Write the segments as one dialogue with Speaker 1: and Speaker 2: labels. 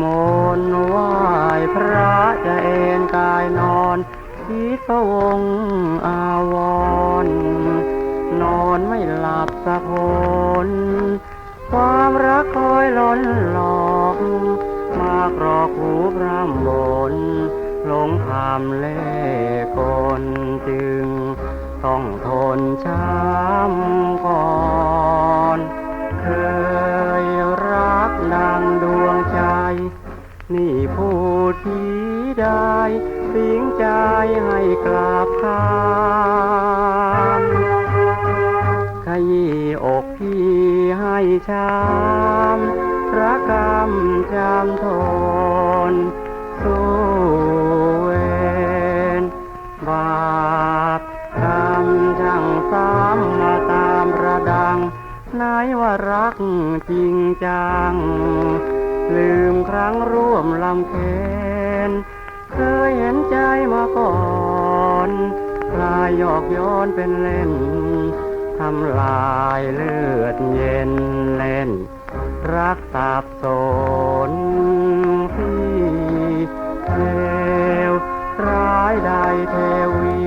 Speaker 1: มนต์ไหว้พระจะเอนกายนอนทีสวงอาวรนอนไม่หลับสักคนความรักคอยล้นหลอกมากรอกหูพระมนหลงคามเล่กลจึงต้องทนช้ำ ได้สิงใจให้กราบคานขยี้อกพี่ให้ช้ำระกำจำทนสู้เวรบาปกรรมช่างซ้ำมาตามระดังไหนว่ารักจริงจัง ลืมครั้งร่วมลำเคน เคยเห็นใจมาก่อนกลายหยอกย้อนเป็นเล่น ทำลายเลือดเย็นเล่น รักสับสนพี่เลวร้ายใดเทวี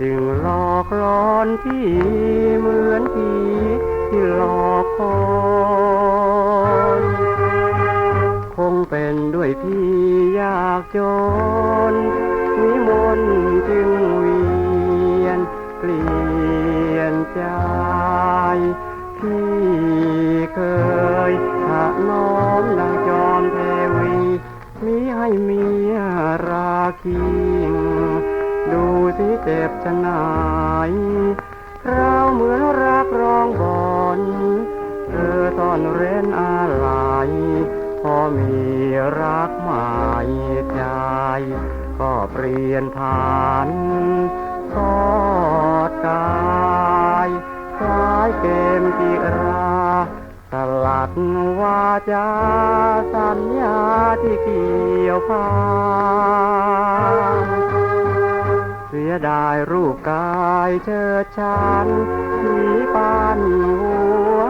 Speaker 1: จึงหลอกหลอนพี่ม เป็นด้วยพี่ยากจนนิมนต์จึงเวียนเปลี่ยนใจพี่เคยถนอมดังจอมเทวีมีให้เมียราคิงดูสิเจ็บจะนาย มีรักหมายใจก็เปลี่ยนผ่านทอดกายคล้ายเกมกีราสลัดวาจาสัญญาที่เกี่ยวพานเสียดายรูปกายเชิดชันสีปานหัว